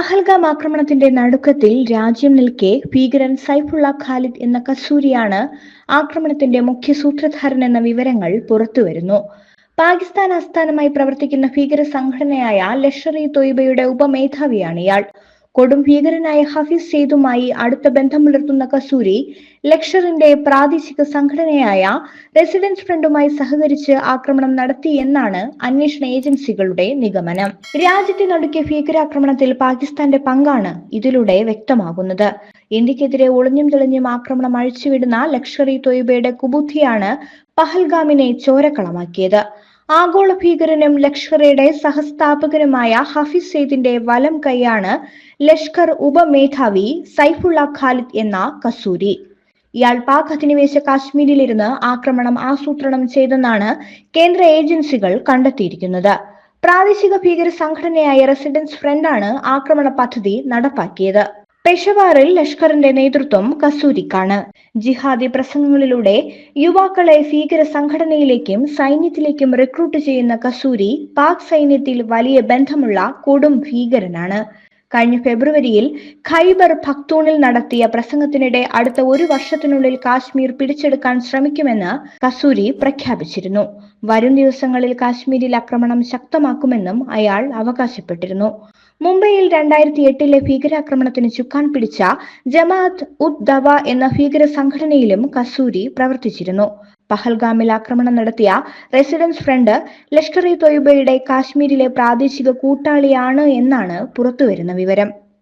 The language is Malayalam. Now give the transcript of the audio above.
പഹൽഗാം ആക്രമണത്തിന്റെ നടുക്കത്തിൽ രാജ്യം നിൽക്കെ ഭീകരൻ സൈഫുള്ള ഖാലിദ് എന്ന കസൂരിയാണ് ആക്രമണത്തിന്റെ മുഖ്യ സൂത്രധാരൻ എന്ന വിവരങ്ങൾ പുറത്തുവരുന്നു. പാകിസ്ഥാൻ ആസ്ഥാനമായി പ്രവർത്തിക്കുന്ന ഭീകര സംഘടനയായ ഇ തൊയ്ബയുടെ ഉപമേധാവിയാണ് ഇയാൾ. കൊടും ഭീകരനായ ഹഫീസ് സെയ്ദുമായി അടുത്ത ബന്ധം പുലർത്തുന്ന കസൂരി ലക്ഷറിന്റെ പ്രാദേശിക സംഘടനയായ റെസിഡൻസ് ഫ്രണ്ടുമായി സഹകരിച്ച് ആക്രമണം നടത്തി എന്നാണ് അന്വേഷണ ഏജൻസികളുടെ നിഗമനം. രാജ്യത്തെ നടുക്കിയ ഭീകരാക്രമണത്തിൽ പാകിസ്ഥാന്റെ പങ്കാണ് ഇതിലൂടെ വ്യക്തമാകുന്നത്. ഇന്ത്യക്കെതിരെ ഒളിഞ്ഞും തെളിഞ്ഞും ആക്രമണം അഴിച്ചുവിടുന്ന ഇ തൊയ്ബയുടെ കുബുദ്ധിയാണ് പഹൽഗാമിനെ ചോരക്കളമാക്കിയത്. ആഗോള ഭീകരനും ലഷ്കറയുടെ സഹസ്ഥാപകനുമായ ഹഫീസ് സെയ്ദിന്റെ വലം കൈയാണ് ലഷ്കർ ഉപമേധാവി സൈഫുള്ള ഖാലിദ് എന്ന കസൂരി. ഇയാൾ പാക് അധിനിവേശ കാശ്മീരിലിരുന്ന് ആക്രമണം ആസൂത്രണം ചെയ്തെന്നാണ് കേന്ദ്ര ഏജൻസികൾ കണ്ടെത്തിയിരിക്കുന്നത്. പ്രാദേശിക ഭീകര സംഘടനയായ റെസിഡൻസ് ഫ്രണ്ടാണ് ആക്രമണ പദ്ധതി നടപ്പാക്കിയത്. പെഷവാറിൽ ലഷ്കറിന്റെ നേതൃത്വം കസൂരിക്കാണ് ജിഹാദി പ്രസംഗങ്ങളിലൂടെ യുവാക്കളെ ഭീകര സംഘടനയിലേക്കും സൈന്യത്തിലേക്കും റിക്രൂട്ട് ചെയ്യുന്ന കസൂരി പാക് സൈന്യത്തിൽ വലിയ ബന്ധമുള്ള കൊടും ഭീകരനാണ്. കഴിഞ്ഞ ഫെബ്രുവരിയിൽ ഖൈബർ ഭക്തൂണിൽ നടത്തിയ പ്രസംഗത്തിനിടെ അടുത്ത ഒരു വർഷത്തിനുള്ളിൽ കാശ്മീർ പിടിച്ചെടുക്കാൻ ശ്രമിക്കുമെന്ന് കസൂരി പ്രഖ്യാപിച്ചിരുന്നു. വരും ദിവസങ്ങളിൽ കാശ്മീരിൽ ആക്രമണം ശക്തമാക്കുമെന്നും അയാൾ അവകാശപ്പെട്ടിരുന്നു. മുംബൈയിൽ രണ്ടായിരത്തി എട്ടിലെ ഭീകരാക്രമണത്തിന് ചുക്കാൻ പിടിച്ച ജമാഅത്ത് ഉദ് ദവ എന്ന ഭീകര സംഘടനയിലും കസൂരി പ്രവർത്തിച്ചിരുന്നു. പഹൽഗാമിൽ ആക്രമണം നടത്തിയ റെസിഡൻസ് ഫ്രണ്ട് ലഷ്കർ ഇ തൊയ്ബയുടെ കാശ്മീരിലെ പ്രാദേശിക കൂട്ടാളിയാണ് എന്നാണ് പുറത്തുവരുന്ന വിവരം.